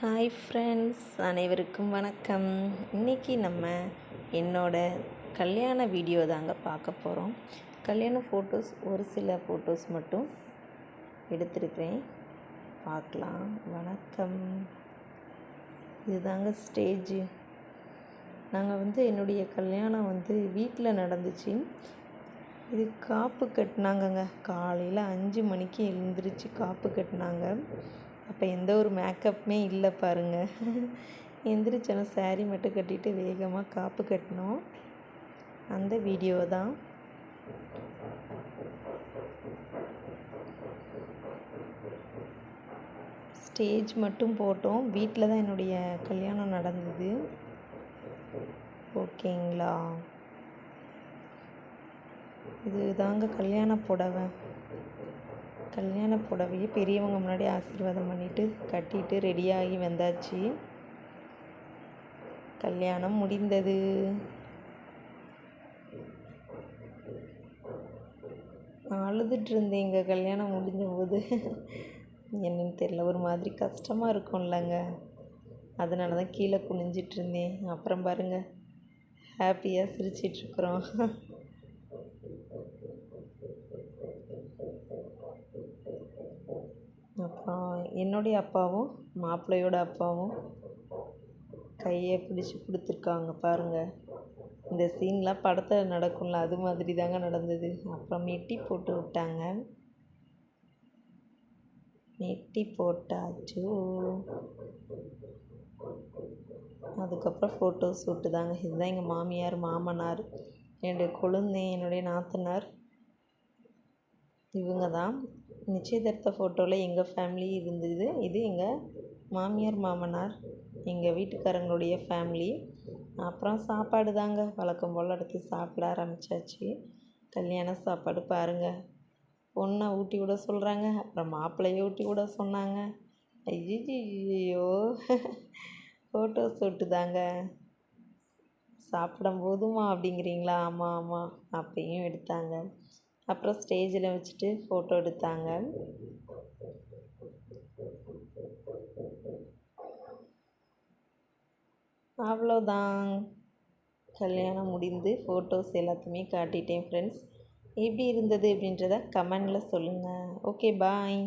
Hi friends அனைவருக்கும் வணக்கம். இன்றைக்கி நம்ம என்னோட கல்யாண வீடியோ தாங்க பார்க்க போகிறோம் கல்யாண ஃபோட்டோஸ் ஒரு சில ஃபோட்டோஸ் மட்டும் எடுத்திருக்கிறேன். பார்க்கலாம். வணக்கம். இதுதாங்க ஸ்டேஜு நாங்கள் வந்து என்னுடைய கல்யாணம் வந்து வீட்டில் நடந்துச்சு. இது காப்பு கட்டினாங்கங்க. காலையில் அஞ்சு மணிக்கு எழுந்திரிச்சு காப்பு கட்டினாங்க. அப்போ எந்த ஒரு மேக்கப்புமே இல்லை பாருங்கள் எந்திரிச்சோன்னா saree மட்டும் கட்டிட்டு வேகமாக காப்பு கட்டினோம் அந்த வீடியோ தான். ஸ்டேஜ் மட்டும் போட்டோம். வீட்டில் தான் என்னுடைய கல்யாணம் நடந்தது. ஓகேங்களா? இது தாங்க கல்யாண புடவை. கல்யாண புடவையை பெரியவங்க முன்னாடி ஆசீர்வாதம் பண்ணிட்டு கட்டிட்டு ரெடியாகி வந்தாச்சு. கல்யாணம் முடிந்தது. நான் அழுதுட்டு இருந்தேன் எங்கள் கல்யாணம் முடிஞ்ச போது என்னன்னு தெரியல. ஒரு மாதிரி கஷ்டமாக இருக்கும்லங்க. அதனால தான் கீழே குனிஞ்சிட்டு இருந்தேன். அப்புறம் பாருங்க. ஹாப்பியாக சிரிச்சிட்ருக்குறோம் அப்புறம் என்னுடைய அப்பாவும் மாப்பிள்ளையோட அப்பாவும் கையை பிடிச்சி கொடுத்துருக்காங்க பாருங்கள் இந்த சீன்லாம் படத்தில் நடக்கும்ல அது மாதிரி தாங்க நடந்தது. அப்புறம் மெட்டி போட்டு விட்டாங்க. மெட்டி போட்டாச்சு. அதுக்கப்புறம் ஃபோட்டோ ஷூட்டு தாங்க இதுதான் எங்கள் மாமியார் மாமனார் என்னுடைய கொழுந்தை என்னுடைய நாத்தனார். இவங்க தான் நிச்சயதார்த்த ஃபோட்டோவில் எங்கள் ஃபேமிலி இருந்தது. இது எங்கள் மாமியார் மாமனார் எங்கள் வீட்டுக்காரங்களுடைய ஃபேமிலி அப்புறம் சாப்பாடு தாங்க. வழக்கம் போல் எடுத்து சாப்பிட ஆரம்பித்தாச்சு கல்யாண சாப்பாடு பாருங்கள் பொண்ணை ஊட்டி விட சொல்கிறாங்க அப்புறம் மாப்பிள்ளையை ஊட்டி விட சொன்னாங்க. ஐயோ ஃபோட்டோ ஷூட்டு தாங்க சாப்பிடும் போதுமா அப்படிங்கிறீங்களா? ஆமாம் ஆமாம் அப்பையும் எடுத்தாங்க. அப்புறம் ஸ்டேஜில் வச்சுட்டு ஃபோட்டோ எடுத்தாங்க. அவ்வளோதான். கல்யாணம் முடிந்து ஃபோட்டோஸ் எல்லாத்தையுமே காட்டிட்டேன் ஃப்ரெண்ட்ஸ் எப்படி இருந்தது அப்படின்றத கமெண்டில் சொல்லுங்கள் ஓகே பாய்